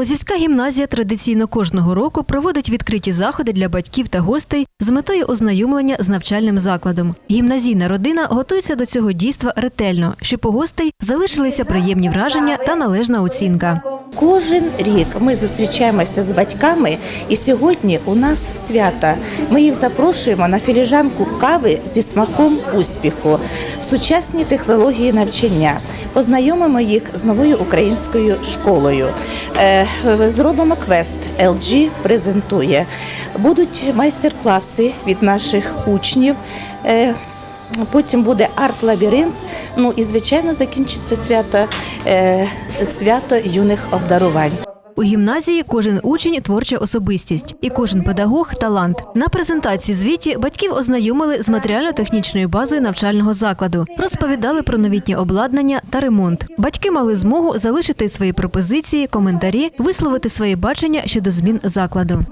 Лозівська гімназія традиційно кожного року проводить відкриті заходи для батьків та гостей з метою ознайомлення з навчальним закладом. Гімназійна родина готується до цього дійства ретельно, щоб у гостей залишилися приємні враження та належна оцінка. Кожен рік ми зустрічаємося з батьками, і сьогодні у нас свято. Ми їх запрошуємо на філіжанку кави зі смаком успіху, сучасні технології навчання. Познайомимо їх з новою українською школою. Е, Зробимо квест. LG презентує. Будуть майстер-класи від наших учнів. Е, Потім буде арт-лабіринт. Ну і звичайно закінчиться свято, е, свято юних обдарувань. У гімназії кожен учень творча особистість, і кожен педагог талант. На презентації звіті батьків ознайомили з матеріально-технічною базою навчального закладу, розповідали про новітнє обладнання та ремонт. Батьки мали змогу залишити свої пропозиції, коментарі, висловити свої бачення щодо змін закладу.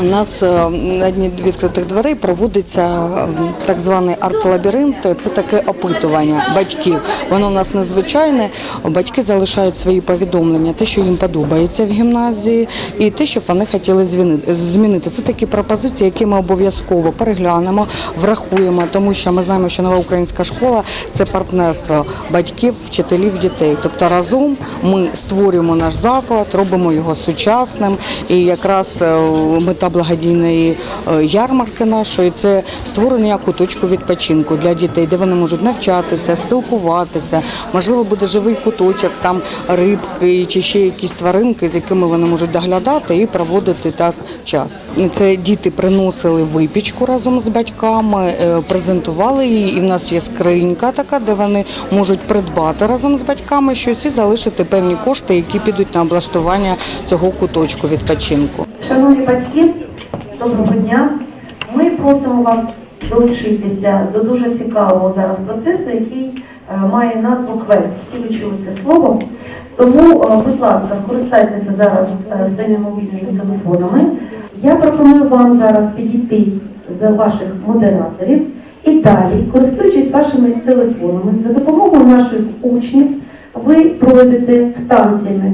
У нас е, на дні відкритих дверей проводиться е, так званий арт-лабіринт. Це таке опитування батьків. Воно в нас незвичайне. Батьки залишають свої повідомлення, те, що їм подобається в гімназії, і те, що вони хотіли змінити. Це такі пропозиції, які ми обов'язково переглянемо, врахуємо, тому що ми знаємо, що нова українська школа це партнерство батьків, вчителів, дітей. Тобто разом ми створюємо наш заклад, робимо його сучасним. І якраз е, благодійної е, ярмарки нашої це створення куточку відпочинку для дітей, де вони можуть навчатися, спілкуватися. Можливо, буде живий куточок, там рибки чи ще якісь тваринки, з якими вони можуть доглядати і проводити так час. Це діти приносили випічку разом з батьками, е, презентували її, і в нас є скринька така, де вони можуть придбати разом з батьками щось і залишити певні кошти, які підуть на облаштування цього куточку відпочинку. Шановні батьки, доброго дня. Ми просимо вас долучитися до дуже цікавого зараз процесу, який е, має назву квест. Всі ви чули це слово. Тому, е, будь ласка, скористайтеся зараз е, своїми мобільними телефонами. Я пропоную вам зараз підійти з ваших модераторів і далі, користуючись вашими телефонами, за допомогою наших учнів, ви пройдете станціями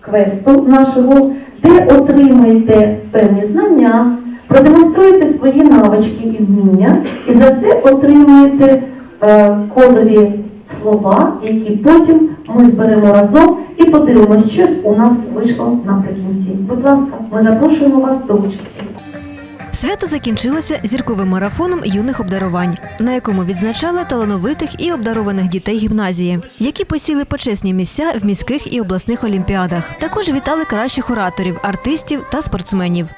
квесту нашого, де отримаєте певні знання, продемонструєте свої навички і вміння, і за це отримуєте е, кодові слова, які потім ми зберемо разом і подивимось, щось у нас вийшло наприкінці. Будь ласка, ми запрошуємо вас до участі. Свято закінчилося зірковим марафоном юних обдарувань, на якому відзначали талановитих і обдарованих дітей гімназії, які посіли почесні місця в міських і обласних олімпіадах. Також вітали кращих ораторів, артистів та спортсменів.